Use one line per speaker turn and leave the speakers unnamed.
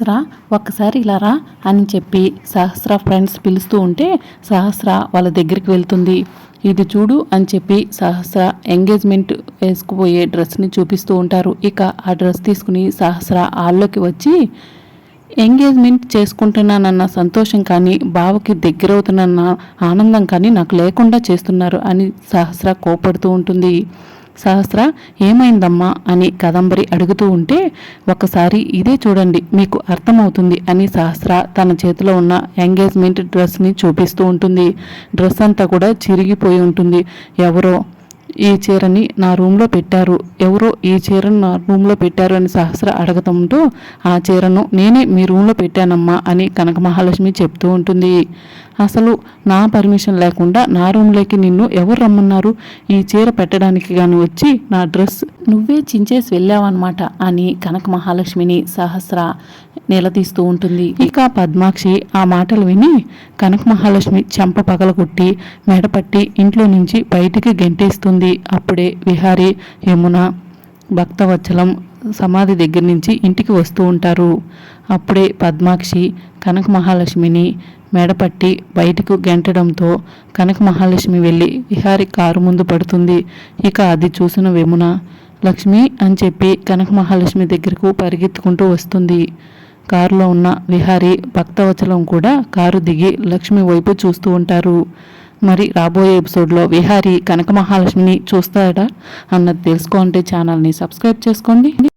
సహస్ర ఒక్కసారి ఇలా రా అని చెప్పి సహస్ర ఫ్రెండ్స్ పిలుస్తూ ఉంటే సహస్ర వాళ్ళ దగ్గరికి వెళ్తుంది. ఇది చూడు అని చెప్పి సహస్ర ఎంగేజ్మెంట్ వేసుకుపోయే డ్రెస్ని చూపిస్తూ ఉంటారు. ఇక ఆ డ్రెస్ తీసుకుని సహస్ర హాల్లోకి వచ్చి ఎంగేజ్మెంట్ చేసుకుంటున్నానన్న సంతోషం కానీ బావకి దగ్గరవుతున్న ఆనందం కానీ నాకు లేకుండా చేస్తున్నారు అని సహస్ర కోపడుతూ ఉంటుంది. సహస్ర ఏమైందమ్మా అని కదంబరి అడుగుతూ ఉంటే ఒకసారి ఇదే చూడండి మీకు అర్థమవుతుంది అని సహస్ర తన చేతిలో ఉన్న ఎంగేజ్మెంట్ డ్రెస్ని చూపిస్తూ ఉంటుంది. డ్రెస్ అంతా కూడా చిరిగిపోయి ఉంటుంది. ఎవరో ఈ చీరని నా రూమ్లో పెట్టారు. ఎవరో ఈ చీరను నా రూమ్లో పెట్టారు అని సహస్ర అడగటంతో ఆ చీరను నేనే మీ రూమ్లో పెట్టానమ్మా అని కనక మహాలక్ష్మి చెప్తూ ఉంటుంది. అసలు నా పర్మిషన్ లేకుండా నా రూమ్లోకి నిన్ను ఎవరు రమ్మన్నారు? ఈ చీర పెట్టడానికి కానీ వచ్చి నా డ్రెస్ నువ్వే చించేసి వెళ్ళావన్నమాట అని కనక మహాలక్ష్మిని సహస్ర నిలదీస్తూ ఉంటుంది. ఇక పద్మాక్షి ఆ మాటలు విని కనక మహాలక్ష్మి చెంప పగలగొట్టి మెడపట్టి ఇంట్లో నుంచి బయటికి గెంటేస్తుంది. అప్పుడే విహారి యమున భక్తవత్సలం సమాధి దగ్గర నుంచి ఇంటికి వస్తూ ఉంటారు. అప్పుడే పద్మాక్షి కనక మహాలక్ష్మిని మెడపట్టి బయటకు గెంటడంతో కనక మహాలక్ష్మి వెళ్ళి విహారి కారు ముందు పడుతుంది. ఇక అది చూసిన వెమున లక్ష్మి అని చెప్పి కనక మహాలక్ష్మి దగ్గరకు పరిగెత్తుకుంటూ వస్తుంది. కారులో ఉన్న విహారి భక్తవచలం కూడా కారు దిగి లక్ష్మి వైపు చూస్తూ ఉంటారు. మరి రాబోయే ఎపిసోడ్లో విహారి కనక మహాలక్ష్మిని చూస్తాడా? అన్నది తెలుసుకోండి ఛానల్ని సబ్స్క్రైబ్ చేసుకోండి.